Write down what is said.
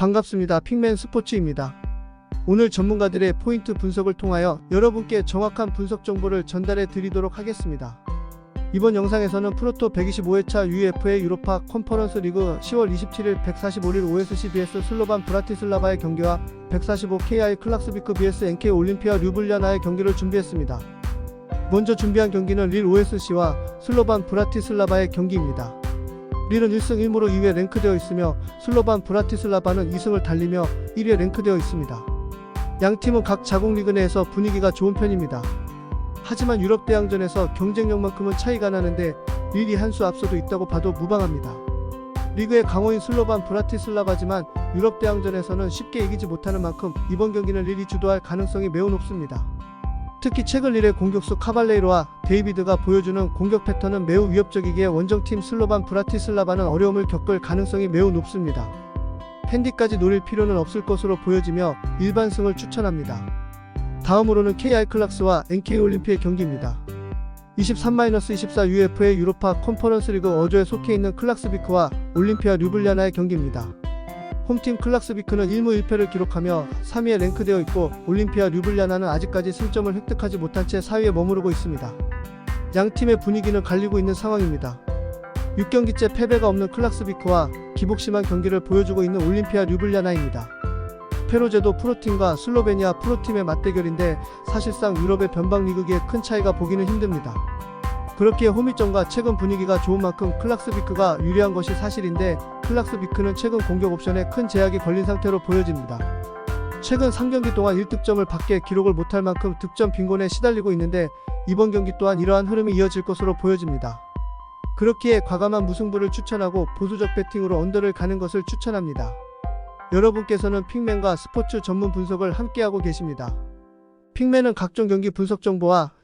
반갑습니다. 핑맨 스포츠입니다. 오늘 전문가들의 포인트 분석을 통하여 여러분께 정확한 분석 정보를 전달해 드리도록 하겠습니다. 이번 영상에서는 프로토 125회차 UEFA 유로파 컨퍼런스 리그 10월 27일 145일 OSC vs 슬로반 브라티슬라바의 경기와 145 KI 클락스비크 vs NK 올림피아 류블리아나의 경기를 준비했습니다. 먼저 준비한 경기는 릴 OSC와 슬로반 브라티슬라바의 경기입니다. 릴은 1승 1무로 2위에 랭크되어 있으며 슬로반 브라티슬라바는 2승을 달리며 1위에 랭크되어 있습니다. 양 팀은 각 자국 리그 내에서 분위기가 좋은 편입니다. 하지만 유럽 대항전에서 경쟁력만큼은 차이가 나는데 릴이 한 수 앞서도 있다고 봐도 무방합니다. 리그의 강호인 슬로반 브라티슬라바지만 유럽 대항전에서는 쉽게 이기지 못하는 만큼 이번 경기는 릴이 주도할 가능성이 매우 높습니다. 특히 최근 릴의 공격수 카발레이로와 데이비드가 보여주는 공격 패턴은 매우 위협적이기에 원정팀 슬로반 브라티슬라바는 어려움을 겪을 가능성이 매우 높습니다. 팬디까지 노릴 필요는 없을 것으로 보여지며 일반승을 추천합니다. 다음으로는 KI 클락스와 NK 올림피의 경기입니다. 23-24 UFA 유로파 컨퍼런스 리그 어조에 속해 있는 클락스비크와 올림피아 류블리아나의 경기입니다. 홈팀 클락스비크는 1무 1패를 기록하며 3위에 랭크되어 있고 올림피아 류블리아나는 아직까지 승점을 획득하지 못한 채 4위에 머무르고 있습니다. 양 팀의 분위기는 갈리고 있는 상황입니다. 6경기째 패배가 없는 클락스비크와 기복심한 경기를 보여주고 있는 올림피아 류블리아나입니다. 페로제도 프로팀과 슬로베니아 프로팀의 맞대결인데 사실상 유럽의 변방 리그기에 큰 차이가 보기는 힘듭니다. 그렇기에 홈이점과 최근 분위기가 좋은 만큼 클락스비크가 유리한 것이 사실인데 클락스비크는 최근 공격 옵션에 큰 제약이 걸린 상태로 보여집니다. 최근 3경기 동안 1득점을 밖에 기록을 못할 만큼 득점 빈곤에 시달리고 있는데 이번 경기 또한 이러한 흐름이 이어질 것으로 보여집니다. 그렇기에 과감한 무승부를 추천하고 보수적 배팅으로 언더를 가는 것을 추천합니다. 여러분께서는 핑맨과 스포츠 전문 분석을 함께하고 계십니다. 핑맨은 각종 경기 분석 정보와